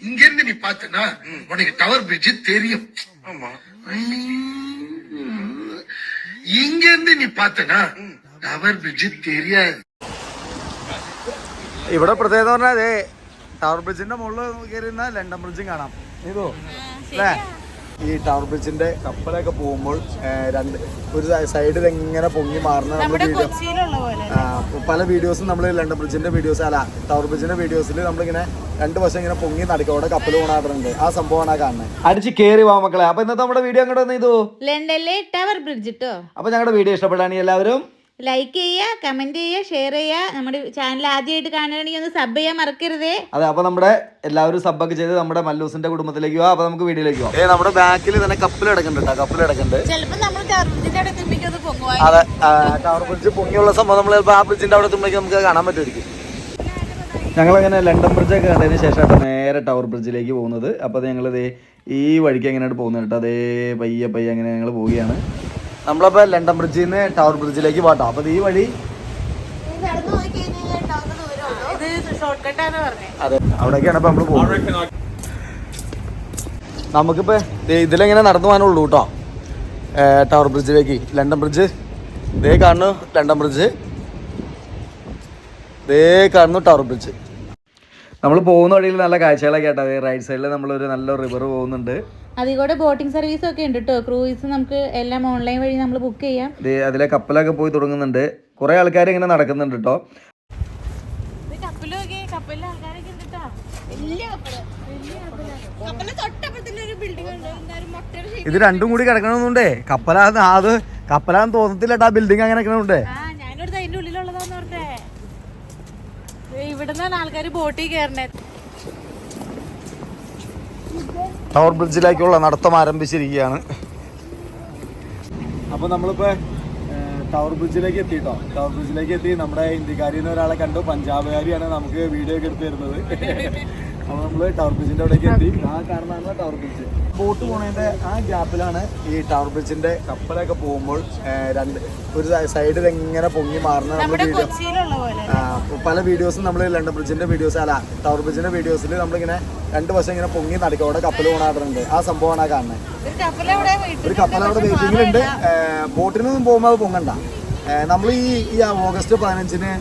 இங்க இருந்து நீ பார்த்தனா உனக்கு டவர் பிரிட்ஜ் தெரியும் ஆமா இங்க இருந்து நீ பார்த்தனா ടവർ ബ്രിഡ്ജ് தெரியாது ഇവിടെ പ്രത്യേകത പറഞ്ഞാൽ അതെ ടവർ ബ്രിഡ്ജിന്റെ മുകളിൽ കയറിയുന്ന ലണ്ടൻ ബ്രിഡ്ജും കാണാം ഇതോ അല്ലേ ഈ ടവർ ബ്രിഡ്ജിന്റെ കപ്പലൊക്കെ പോകുമ്പോൾ രണ്ട് ഒരു സൈഡിൽ എങ്ങനെ പൊങ്ങി മാറുന്ന നമ്മൾ നമ്മുടെ വീഡിയോ കൊച്ചിയിലുള്ള പോലെ പല വീഡിയോസും നമ്മൾ ലണ്ടൻ ബ്രിഡ്ജിന്റെ വീഡിയോസ് അല്ല ടവർ ബ്രിഡ്ജിന്റെ വീഡിയോസിൽ നമ്മളിങ്ങനെ രണ്ട് വശം ഇങ്ങനെ പൊങ്ങി നടക്കും. അവിടെ കപ്പൽ പോണാടുന്നുണ്ട് ആ സംഭവമാണ് ആ കാണുന്നത്. അടിച്ച് കയറി വാ മക്കളെ. അപ്പൊ ഇന്നത്തെ നമ്മുടെ വീഡിയോ അങ്ങോട്ട് വന്നു ഇതോ? ലണ്ടനിലെ ടവർ ബ്രിഡ്ജ് കേട്ടോ അപ്പൊ ഞങ്ങളുടെ വീഡിയോ ഇഷ്ടപ്പെട്ടാണ്. എല്ലാവരും ലൈക്ക് ചെയ്യുക കമന്റ് ചെയ്യുക ഷെയർ ചെയ്യുക. നമ്മുടെ ചാനൽ ആദ്യമായിട്ട് കാണുകയാണെങ്കിൽ ഒന്ന് സബ് ചെയ്യാൻ മറക്കരുതേ. അതെ അപ്പൊ നമ്മുടെ എല്ലാവരും സബ്ബൊക്കെ ചെയ്ത് നമ്മുടെ മല്ലൂസിന്റെ കുടുംബത്തിലേക്ക് പോവാ അപ്പൊ നമുക്ക് വീഡിയോയിലേക്ക് പോവാം ഏ നമ്മുടെ ബാക്കിൽ തന്നെ കപ്പൽ കിടക്കുന്നുണ്ട് കപ്പിൽ കപ്പൽ കിടക്കുന്നുണ്ട്. ചിലപ്പോൾ നമ്മൾ അതെ ടവർ ബ്രിഡ്ജ് പൊങ്ങിയുള്ള സംഭവം നമ്മൾ ചിലപ്പോൾ ആ ബ്രിഡ്ജിന്റെ അവിടെ എത്തുമ്പോഴേക്കും നമുക്ക് കാണാൻ പറ്റുമായിരിക്കും. ഞങ്ങളങ്ങനെ ലണ്ടൻ ബ്രിഡ്ജ് ബ്രിഡ്ജൊക്കെ കണ്ടതിന് ശേഷമായിട്ട് നേരെ ടവർ ബ്രിഡ്ജിലേക്ക് പോകുന്നത്. അപ്പോൾ അത് ഞങ്ങളിത് ഈ വഴിക്ക് എങ്ങനെയായിട്ട് പോകുന്നത് കേട്ടോ അതേ പയ്യെ പയ്യെ അങ്ങനെ ഞങ്ങൾ പോവുകയാണ്. നമ്മളപ്പോൾ ലണ്ടൻ ബ്രിഡ്ജിൽ നിന്ന് ടവർ ബ്രിഡ്ജിലേക്ക് പോട്ടോ അപ്പോൾ ഈ വഴി ഇത് ഷോർട്ട് കട്ടാന്ന് പറഞ്ഞേ. അതെ അവിടേക്കാണ് ഇപ്പൊ നമ്മൾ പോകുന്നത്. നമുക്കിപ്പോ ദേ ഇതിലെങ്ങനെ നടന്നു പോകാനുള്ളൂ കേട്ടോ. ടവർ ബ്രിഡ്ജിലേക്ക്. London bridge. ഇതേ കാണുന്നു ലണ്ടൻ ബ്രിഡ്ജ്. ഇതേ കാണുന്നു ടവർ ബ്രിഡ്ജ്. നമ്മൾ പോകുന്ന വഴിയിൽ നല്ല കാഴ്ചകളൊക്കെ കേട്ടോ. റൈറ്റ് സൈഡിൽ നമ്മളൊരു നല്ല റിവർ പോകുന്നുണ്ട്. അതിൽ കൂടെ ബോട്ടിംഗ് സർവീസ് ഒക്കെ ഉണ്ട് കേട്ടോ ക്രൂയിസ് നമുക്ക് എല്ലാം ഓൺലൈൻ വഴി നമ്മൾ ബുക്ക് ചെയ്യാം. ദേ അതിലെ കപ്പലൊക്കെ പോയി തുടങ്ങുന്നുണ്ട്. കുറെ ആൾക്കാർ ഇങ്ങനെ നടക്കുന്നുണ്ട് കേട്ടോ ഇത് രണ്ടും കൂടി കിടക്കണമെന്നുണ്ടേ കപ്പലാന്ന് അത് കപ്പലാന്ന് തോന്നത്തില്ല കേട്ടോ ആ ബിൽഡിംഗ് അങ്ങനെ പറഞ്ഞേ. ഇവിടുന്നാണ് ആൾക്കാർ ബോട്ടിൽ കയറണേ ടവർ ബ്രിഡ്ജിലേക്കുള്ള നടത്തം ആരംഭിച്ചിരിക്കുകയാണ്. അപ്പോൾ നമ്മളിപ്പോൾ ടവർ ബ്രിഡ്ജിലേക്ക് എത്തി കേട്ടോ ടവർ ബ്രിഡ്ജിലേക്ക് എത്തി. നമ്മുടെ ഇന്ത്യക്കാരിൽ ഒരാളെ കണ്ടു. പഞ്ചാബുകാരിയാണ് നമുക്ക് വീഡിയോ ഒക്കെ എടുത്ത് തരുന്നത്. അപ്പോൾ നമ്മൾ ടവർ ബ്രിഡ്ജിന്റെ അവിടേക്ക് എത്തി. ആ കാരണമാണ് ടവർ ബ്രിഡ്ജ്. ബോട്ട് പോണതിന്റെ ആ ഗ്യാപ്പിലാണ് ഈ ടവർ ബ്രിഡ്ജിന്റെ കപ്പലൊക്കെ പോകുമ്പോൾ രണ്ട് ഒരു സൈഡിൽ എങ്ങനെ പൊങ്ങി മാറുന്ന നമ്മൾ വീഡിയോ പോലെ വീഡിയോസും നമ്മൾ ലണ്ടൻ ബ്രിഡ്ജിന്റെ വീഡിയോസ് അല്ല ടവർ ബ്രിഡ്ജിന്റെ വീഡിയോസിൽ നമ്മളിങ്ങനെ രണ്ട് വശം ഇങ്ങനെ പൊങ്ങി നടക്കും. അവിടെ കപ്പൽ പോണാറുണ്ട് ആ സംഭവമാണ് ആ കാണുന്നത്. ഒരു കപ്പൽ അവിടെ വെയിറ്റിംഗിലുണ്ട് ബോട്ടിനൊന്നും പോകുമ്പോൾ അത് പൊങ്ങണ്ട. നമ്മൾ ഈ ഈ ഓഗസ്റ്റ് പതിനഞ്ചിന്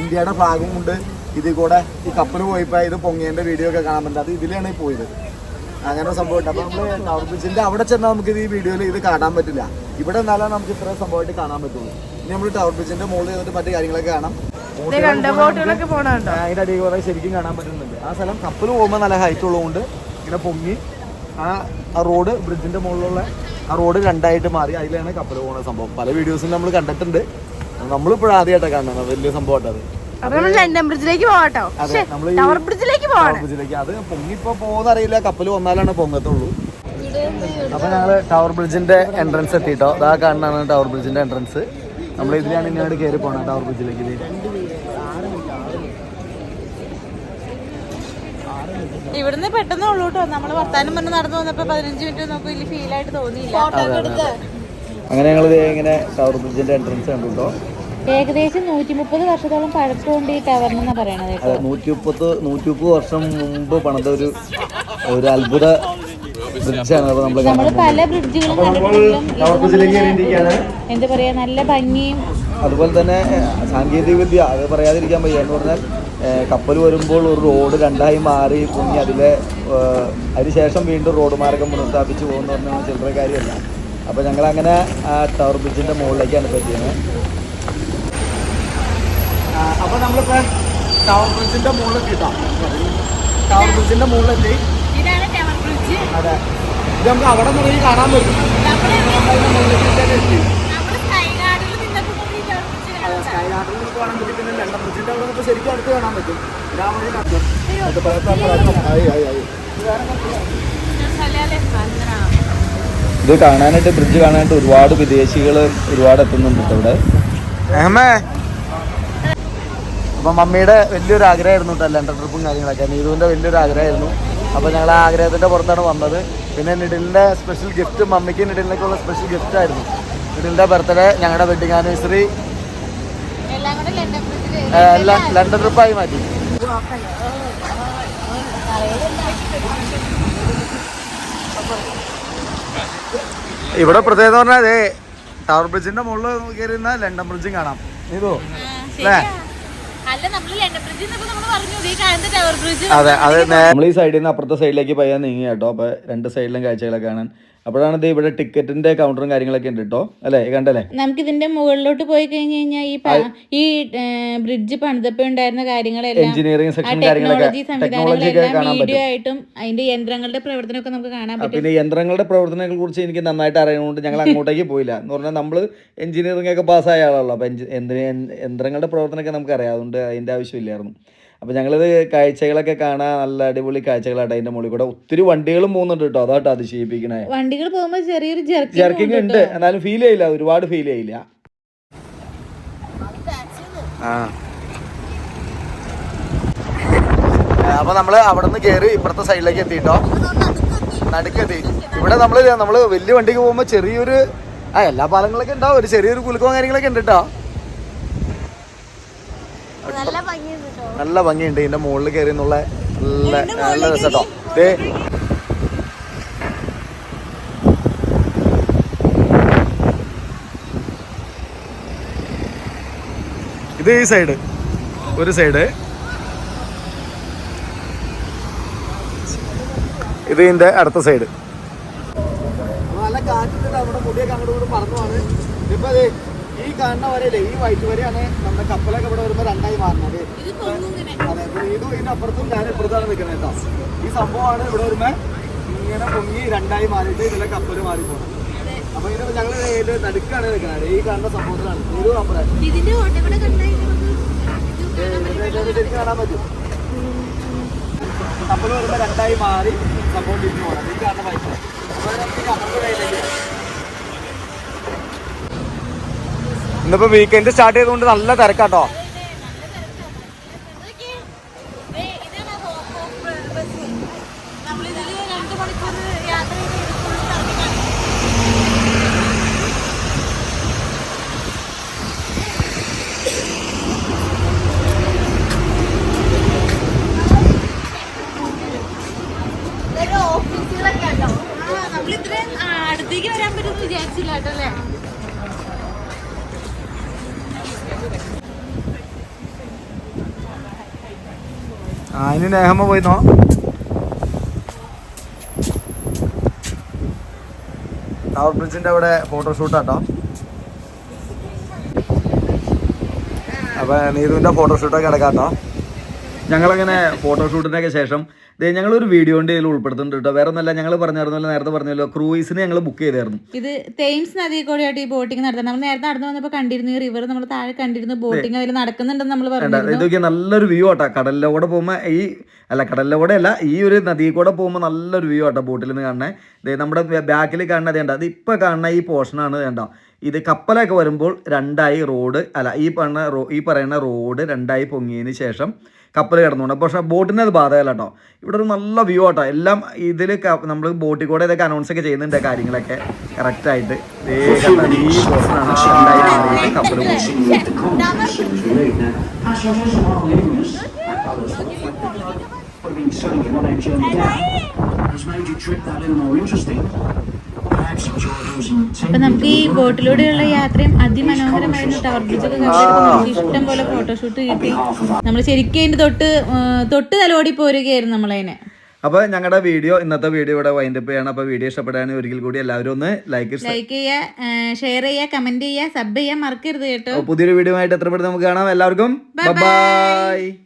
ഇന്ത്യയുടെ ഭാഗം കൊണ്ട് ഇതിൽ കൂടെ ഈ കപ്പൽ പോയപ്പോൾ ഇത് പൊങ്ങിയതിന്റെ വീഡിയോ ഒക്കെ കാണാൻ പറ്റില്ല അത് ഇതിലാണ് ഈ പോയത്. അങ്ങനെ ഒരു സംഭവം ഉണ്ട്. അപ്പോൾ നമ്മൾ ടവർ ബ്രിഡ്ജിന്റെ അവിടെ ചെന്നാൽ നമുക്ക് ഈ വീഡിയോയിൽ ഇത് കാണാൻ പറ്റില്ല. ഇവിടെ എന്നാലാണ് നമുക്ക് ഇത്ര സംഭവമായിട്ട് കാണാൻ പറ്റുള്ളൂ. ഇനി നമ്മൾ ടവർ ബ്രിഡ്ജിന്റെ മുകളിൽ ചെയ്തിട്ട് മറ്റു കാര്യങ്ങളൊക്കെ കാണാം. അതിന്റെ അടിയിൽ കുറെ ശരിക്കും കാണാൻ പറ്റുന്നുണ്ട്. ആ സ്ഥലം കപ്പൽ പോകുമ്പോൾ നല്ല ഹൈറ്റ് ഉള്ളതുകൊണ്ട് ഇങ്ങനെ പൊങ്ങി ആ റോഡ് ബ്രിഡ്ജിന്റെ മുകളിലുള്ള ആ റോഡ് രണ്ടായിട്ട് മാറി. അതിലാണ് കപ്പൽ പോകുന്ന സംഭവം. പല വീഡിയോസും നമ്മൾ കണ്ടിട്ടുണ്ട്. നമ്മളിപ്പോഴും ആദ്യമായിട്ടാണ് കാണുന്നത്. വലിയ സംഭവമായിട്ട് നമ്മൾ ബ്രിഡ്ജിലേക്ക് പോകട്ടോ ടവർ ബ്രിഡ്ജിലേക്ക് ബ്രിഡ്ജിലേക്ക്. അത് പൊങ്ങിപ്പോ പോകുന്ന അറിയില്ല കപ്പൽ വന്നാലാണ് പൊങ്ങത്തുള്ളൂ. അപ്പൊ ഞങ്ങൾ ടവർ ബ്രിഡ്ജിന്റെ എൻട്രൻസ് എത്തിട്ടോ. അതാ കാണുന്നതാണ് ടവർ ബ്രിഡ്ജിന്റെ എൻട്രൻസ് നമ്മൾ ഇതിലാണ് ഇങ്ങോട്ട് കയറി പോണ ടവർ ബ്രിഡ്ജിലേക്ക്. ഇവിടുന്ന് പെട്ടെന്ന് ഉള്ളൂ കേട്ടോ നമ്മൾ വർത്താനം പറഞ്ഞ് നടന്നു വന്നപ്പോ പതിനഞ്ച് മിനിറ്റ് നമുക്ക് വലിയ ഫീൽ ആയിട്ട് തോന്നിയില്ല. അങ്ങനെ ഞങ്ങൾ ഇങ്ങനെ ടവർ ബ്രിഡ്ജിന്റെ എൻട്രൻസ് കണ്ടു കേട്ടോ ഏകദേശം നൂറ്റി മുപ്പത് വർഷത്തോളം പഴക്കമുണ്ട് ഈ ടവറിനെന്നാ പറയണത് അതെ നൂറ്റി മുപ്പത് നൂറ്റി മുപ്പത് വർഷം മുമ്പ് പണിത ഒരു ഒരു അത്ഭുത ബ്രിഡ്ജാണ് നമ്മൾ നമ്മൾ പല ബ്രിഡ്ജുകളും എന്താ പറയാ നല്ല ഭംഗിയും അതുപോലെ തന്നെ സാങ്കേതിക വിദ്യ അത് പറയാതിരിക്കാൻ വയ്യ. എന്ന് പറഞ്ഞാൽ കപ്പൽ വരുമ്പോൾ ഒരു റോഡ് രണ്ടായി മാറി പൊങ്ങി അതിലെ അതിനുശേഷം വീണ്ടും റോഡ് മാർഗം പുനഃസ്ഥാപിച്ച് പോകുന്ന പറഞ്ഞാൽ ചില്ലറ കാര്യമല്ല അപ്പോൾ ഞങ്ങൾ അങ്ങനെ ആ ടവർ ബ്രിഡ്ജിന്റെ മുകളിലേക്കാണ് പറ്റിയത് അപ്പോൾ നമ്മളിപ്പോൾ ടവർ ബ്രിഡ്ജിന്റെ മുകളിൽ കിട്ടാം ടവർ ബ്രിഡ്ജിന്റെ മുകളിലെത്തി. ഇതാണ് ടവർ ബ്രിഡ്ജ് അതെ. ഇത് നമുക്ക് അവിടെ നിന്ന് കാണാൻ പറ്റും. സ്കൈ ഗാർഡിൽ നിന്ന് പിന്നെ ലണ്ടൻ ബ്രിഡ്ജിന്റെ അവിടെ നിന്ന് ശരിക്കും അടുത്ത് കാണാൻ പറ്റും. ഇതാ വഴി കാണാനായിട്ട് ബ്രിഡ്ജ് കാണാനായിട്ട് ഒരുപാട് വിദേശികൾ ഒരുപാട് എത്തുന്നുണ്ട് ഇവിടെ. അമ്മേ അപ്പം മമ്മിയുടെ വലിയൊരു ആഗ്രഹമായിരുന്നു കേട്ടോ ലണ്ടൻ ട്രിപ്പും കാര്യങ്ങളൊക്കെ. നീതുവിന്റെ വലിയൊരു ആഗ്രഹമായിരുന്നു. അപ്പോൾ ഞങ്ങൾ ആ ആഗ്രഹത്തിന്റെ പുറത്താണ് വന്നത്. പിന്നെ നിഡിലിന്റെ സ്പെഷ്യൽ ഗിഫ്റ്റ് മമ്മിക്ക് നിഡിലിനൊക്കെയുള്ള സ്പെഷ്യൽ ഗിഫ്റ്റ് ആയിരുന്നു. നിഡിലിന്റെ ബർത്ത്ഡേ ഞങ്ങളുടെ വെഡിങ് ആനിവേഴ്സറി എല്ലാം ലണ്ടൻ ട്രിപ്പായി മാറ്റി. ഇവിടെ പ്രത്യേകത പറഞ്ഞാൽ അതെ ടവർ ബ്രിഡ്ജിന്റെ മുകളിൽ കയറുന്ന ലണ്ടൻ ബ്രിഡ്ജും കാണാം. ഇതോ അല്ലേ അതെ അതെ നമ്മൾ ഈ സൈഡിൽ നിന്ന് അപ്പുറത്തെ സൈഡിലേക്ക് പയ്യാൻ നീങ്ങി കേട്ടോ അപ്പൊ രണ്ട് സൈഡിലും കാഴ്ചകളൊക്കെ കാണാൻ അപ്പോഴാണ് ഇത് ഇവിടെ ടിക്കറ്റിന്റെ കൗണ്ടറും കാര്യങ്ങളൊക്കെ ഉണ്ട് കേട്ടോ അല്ലേ? കണ്ടല്ലേ? നമുക്ക് ഇതിന്റെ മുകളിലോട്ട് പോയി കഴിഞ്ഞ് കഴിഞ്ഞാൽ ഈ പ- ഈ ബ്രിഡ്ജ് പണിതപ്പോ ഉണ്ടായിരുന്ന കാര്യങ്ങളെല്ലാം എഞ്ചിനീയറിംഗ് ആ സെക്ഷൻ കാര്യങ്ങളൊക്കെ ടെക്നോളജി ടെക്നോളജി ഒക്കെ സംവിധാനങ്ങളെല്ലാം കാണാൻ വീഡിയോ പറ്റും. ആയിട്ടും അതിന്റെ യന്ത്രങ്ങളുടെ പ്രവർത്തനമൊക്കെ നമുക്ക് കാണാൻ ആ, പറ്റും. പിന്നെ യന്ത്രങ്ങളുടെ പ്രവർത്തനങ്ങളെ കുറിച്ച് എനിക്ക് നന്നായിട്ട് അറിയുന്നതുകൊണ്ട് ഞങ്ങൾ അങ്ങോട്ടേക്ക് പോയില്ല. എന്ന് പറഞ്ഞാൽ നമ്മൾ എഞ്ചിനീയറിംഗ് ഒക്കെ പാസ്സായ ആളാണല്ലോ. അപ്പം യന്ത്രങ്ങളുടെ പ്രവർത്തനമൊക്കെ നമുക്ക് അറിയാം. അതുകൊണ്ട് അതിന്റെ ആവശ്യമില്ലായിരുന്നു. അപ്പോൾ ഞങ്ങളിത് കാഴ്ചകളൊക്കെ കാണാൻ നല്ല അടിപൊളി കാഴ്ചകളായിട്ട് അതിന്റെ മുകളിൽ കൂടെ. ഒത്തിരി വണ്ടികളും പോകുന്നുണ്ട് കേട്ടോ. അതാട്ടോ അതിശയിപ്പിക്കണേ. വണ്ടികൾ പോകുമ്പോൾ ചെറിയൊരു ജർക്കിംഗ് ഉണ്ട് എന്നാലും ഫീൽ ചെയ്യില്ല. ഒരുപാട് ഫീൽ ചെയ്യില്ല. ആ. അപ്പൊ നമ്മൾ അവിടെ നിന്ന് കയറി ഇപ്പുറത്തെ സൈഡിലേക്ക് എത്തിട്ടോ. നടുക്കെത്തി. ഇവിടെ നമ്മൾ നമ്മൾ വലിയ വണ്ടിക്ക് പോകുമ്പോ ചെറിയൊരു ആ എല്ലാ പാലങ്ങളൊക്കെ ഉണ്ടാവും. ഒരു ചെറിയൊരു കുലുക്കവും കാര്യങ്ങളൊക്കെ ഉണ്ട് കേട്ടോ. നല്ല ഭംഗിയുണ്ട് ഇതിന്റെ മുകളിൽ കയറി എന്നുള്ള നല്ല നല്ല രസം കേട്ടോ ഇത് ഈ സൈഡ് ഒരു സൈഡ് ഇത് ഇതിന്റെ അടുത്ത സൈഡ് നല്ല കാറ്റിട്ട് നമ്മുടെ മുടിയൊക്കെ അങ്ങോട്ട് പോവാണ് ഇപ്പൊ ഈ കാണുന്ന വരയില്ലേ ഈ വൈറ്റ് വരെയാണ് നമ്മുടെ കപ്പലൊക്കെ ഇവിടെ വരുമ്പോൾ രണ്ടായി മാറുന്നത്. അതെ ഇതും ഇതിന്റെ അപ്പുറത്തും ഞാൻ ഇപ്പുറത്താണ് നിൽക്കുന്നത് കേട്ടോ. ഈ സംഭവമാണ് ഇവിടെ വരുമ്പോ ഇങ്ങനെ പൊങ്ങി രണ്ടായി മാറിയിട്ട് ഇതിലെ കപ്പൽ മാറി പോകണം അപ്പൊ ഇതിന് ഞങ്ങൾ നടുക്കാണ് നിൽക്കുന്നത്. ഈ കാണുന്ന സംഭവത്തിലാണ്. ഇത് നമ്മുടെ ശരിക്കും കാണാൻ പറ്റും. കപ്പൽ വരുമ്പോ രണ്ടായി മാറി സംഭവം തിരിഞ്ഞു പോകണം. ഈ കാണുന്ന പൈസ അപ്പൊ നമുക്ക് അപ്പുറത്തെ ഇന്നിപ്പോ വീക്കെൻഡ് സ്റ്റാർട്ട് ചെയ്തുകൊണ്ട് നല്ല തിരക്കാട്ടോ. ഓഫീസുകളൊക്കെ ഉണ്ടോ? നമ്മളിത്രയും അടുത്തേക്ക് വരാൻ പറ്റുമെന്ന് വിചാരിച്ചില്ല കേട്ടോ അല്ലേ? ഇനി നേഹമ്മ പോയിന്നോ ടവർ ബ്രിഡ്ജിന്റെ അവിടെ ഫോട്ടോഷൂട്ടാട്ടോ അപ്പൊ നീതുവിന്റെ ഫോട്ടോഷൂട്ടൊക്കെ കിടക്കാട്ടോ ഞങ്ങളങ്ങനെ ഫോട്ടോഷൂട്ടിനൊക്കെ ശേഷം ദേ ഒരു വീഡിയോ കൊണ്ട് ഇതിൽ ഉൾപ്പെടുത്തുന്നുണ്ട് കേട്ടോ. വേറെ ഒന്നല്ല ഞങ്ങൾ പറഞ്ഞായിരുന്നല്ലോ നേരത്തെ പറഞ്ഞല്ലോ ക്രൂയിസിന് ഞങ്ങൾ ബുക്ക് ചെയ്തായിരുന്നു. ഇത് തേംസ് നദി കൂടിയായിട്ട് ഈ ബോട്ടിംഗ് നടത്തുന്നത്. നമ്മൾ നേരത്തെ നടന്നു വന്നപ്പോൾ കണ്ടിരുന്നു ഈ റിവർ നമ്മൾ താഴെ കണ്ടിരുന്നു ബോട്ടിംഗ് അതിൽ നടക്കുന്നുണ്ടെന്ന് നമ്മൾ പറഞ്ഞു ഇതൊക്കെ നല്ലൊരു വ്യൂ ആട്ടാ. കടലിലെ കൂടെ പോകുമ്പോൾ ഈ അല്ല കടലിലെ കൂടെ അല്ല ഈ ഒരു നദിയിൽ കൂടെ പോകുമ്പോൾ നല്ലൊരു വ്യൂ ആട്ടാ ബോട്ടിൽ നിന്ന് കാണണേ നമ്മുടെ ബാക്കിൽ കാണുന്നത് വേണ്ട അത് ഇപ്പം കാണുന്ന ഈ പോർഷനാണ് വേണ്ട ഇത് കപ്പലൊക്കെ വരുമ്പോൾ രണ്ടായി റോഡ് അല്ല ഈ പറഞ്ഞ ഈ പറയുന്ന റോഡ് രണ്ടായി പൊങ്ങിയതിന് ശേഷം കപ്പൽ കിടന്നുകൊണ്ട്. പക്ഷേ ബോട്ടിന് അത് ബാധകമല്ല കേട്ടോ ഇവിടെ ഒരു നല്ല വ്യൂ ആട്ടോ. എല്ലാം ഇതിൽ നമ്മൾ ബോട്ടിൽ കൂടെ ഇതൊക്കെ അനൗൺസ് ഒക്കെ ചെയ്യുന്നുണ്ട് കാര്യങ്ങളൊക്കെ കറക്റ്റായിട്ട് കപ്പൽ. അപ്പൊ നമുക്ക് ഈ ബോട്ടിലൂടെയുള്ള യാത്രയും അതിമനോഹരമായിരുന്നു ടവർ ബ്രിഡ്ജൊക്കെ നമുക്ക് ഇഷ്ടം പോലെ ഫോട്ടോഷൂട്ട് കിട്ടി. നമ്മൾ ശരിക്കും അതിന്റെ തൊട്ട് തൊട്ട് തലോടി പോരുകയായിരുന്നു നമ്മളതിനെ. അപ്പോൾ ഞങ്ങളുടെ വീഡിയോ ഇന്നത്തെ വീഡിയോ ഇവിടെ വൈൻഡപ്പ് ചെയ്യണം. അപ്പോൾ വീഡിയോ ഇഷ്ടപ്പെടുകയാണെങ്കിൽ ഒരിക്കൽ കൂടി എല്ലാവരും ഒന്ന് ലൈക്ക് ലൈക്ക് ചെയ്യുക ഷെയർ ചെയ്യുക കമന്റ് ചെയ്യുക സബ് ചെയ്യാൻ മറക്കരുത് കേട്ടോ. പുതിയൊരു വീഡിയോ ആയിട്ട് എത്ര പെട്ടെന്ന് നമുക്ക് കാണാം. എല്ലാവർക്കും ബൈ